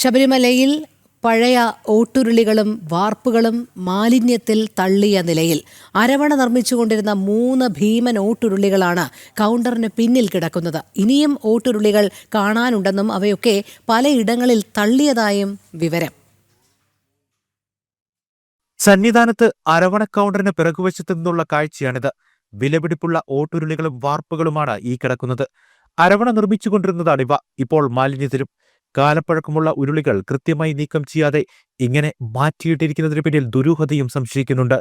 ശബരിമലയിൽ പഴയ ഓട്ടുരുളികളും വാർപ്പുകളും മാലിന്യത്തിൽ തള്ളിയ നിലയിൽ അരവണ നിർമ്മിച്ചുകൊണ്ടിരുന്ന മൂന്ന് ഭീമൻ ഓട്ടുരുളികളാണ് കൗണ്ടറിന് പിന്നിൽ കിടക്കുന്നത്. ഇനിയും ഓട്ടുരുളികൾ കാണാനുണ്ടെന്നും അവയൊക്കെ പലയിടങ്ങളിൽ തള്ളിയതായും വിവരം. സന്നിധാനത്ത് അരവണ കൗണ്ടറിന് പിറകുവശത്തു നിന്നുള്ള കാഴ്ചയാണിത്. വിലപിടിപ്പുള്ള ഓട്ടുരുളികളും വാർപ്പുകളുമാണ് ഈ കിടക്കുന്നത്. അരവണ നിർമ്മിച്ചുകൊണ്ടിരുന്നതാണിവ. ഇപ്പോൾ മാലിന്യത്തിലും കാലപ്പഴക്കമുള്ള ഉരുളികൾ കൃത്യമായി നീക്കം ചെയ്യാതെ ഇങ്ങനെ മാറ്റിയിട്ടിരിക്കുന്നതിന് പിന്നിൽ ദുരൂഹതയും സംശയിക്കുന്നുണ്ട്.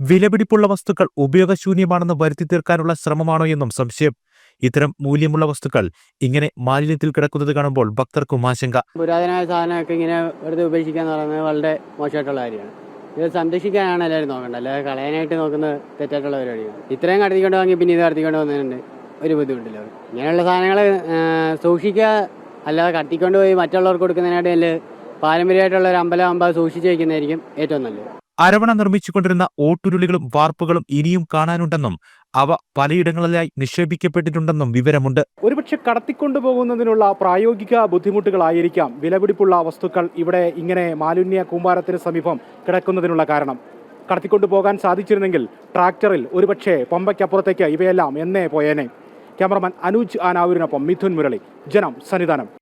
വിലപിടിപ്പുള്ള വസ്തുക്കൾ ഉപയോഗശൂന്യമാണെന്ന് വരുത്തി തീർക്കാനുള്ള ശ്രമമാണോ എന്നും സംശയം. ഇത്തരം മൂല്യമുള്ള വസ്തുക്കൾ ഇങ്ങനെ മാലിന്യത്തിൽ കിടക്കുന്നത് കാണുമ്പോൾ ഭക്തർക്കും ആശങ്ക. പുരാതനമായ സാധനമൊക്കെ ഇങ്ങനെ വെറുതെ ഉപേക്ഷിക്കുക എന്ന് പറയുന്നത് വളരെ മോശമായിട്ടുള്ള കാര്യമാണ്. ഇത് സംരക്ഷിക്കാനാണ് എല്ലാവരും നോക്കേണ്ടത്. അല്ലാതെ കളയാനായിട്ട് നോക്കുന്നത് തെറ്റായിട്ടുള്ള പരിപാടിയാണ്. ഇത്രയും കടത്തിക്കൊണ്ട് വാങ്ങി പിന്നെ ഇത് കടത്തിക്കൊണ്ട് വന്നതിനുണ്ട് ഒരു ബുദ്ധിമുട്ടില്ല. ഇങ്ങനെയുള്ള സാധനങ്ങൾ സൂക്ഷിക്കുക അല്ലാതെ കത്തിക്കൊണ്ട് പോയി മറ്റുള്ളവർക്ക് കൊടുക്കുന്നതിനായിട്ട് പാരമ്പര്യമായിട്ടുള്ള ഒരു അമ്പലം അമ്പ സൂക്ഷിച്ചു വയ്ക്കുന്നതായിരിക്കും ഏറ്റവും നല്ലത്. അരവണ നിർമ്മിച്ചുകൊണ്ടിരുന്ന ഓട്ടുരുളികളും വാർപ്പുകളും ഇനിയും കാണാനുണ്ടെന്നും അവ പലയിടങ്ങളിലായി നിക്ഷേപിക്കപ്പെട്ടിട്ടുണ്ടെന്നും വിവരമുണ്ട്. ഒരുപക്ഷെ കടത്തിക്കൊണ്ടുപോകുന്നതിനുള്ള പ്രായോഗിക ബുദ്ധിമുട്ടുകളായിരിക്കാം വിലപിടിപ്പുള്ള വസ്തുക്കൾ ഇവിടെ ഇങ്ങനെ മാലിന്യ കൂമ്പാരത്തിന് സമീപം കിടക്കുന്നതിനുള്ള കാരണം. കടത്തിക്കൊണ്ടുപോകാൻ സാധിച്ചിരുന്നെങ്കിൽ ട്രാക്ടറിൽ ഒരുപക്ഷെ പമ്പയ്ക്കപ്പുറത്തേക്ക് ഇവയെല്ലാം എന്നേ പോയേനെ. ക്യാമറമാൻ അനൂജ് ആനാവൂരിനൊപ്പം മിഥുൻ മുരളി. ജനം സന്നിധാനം.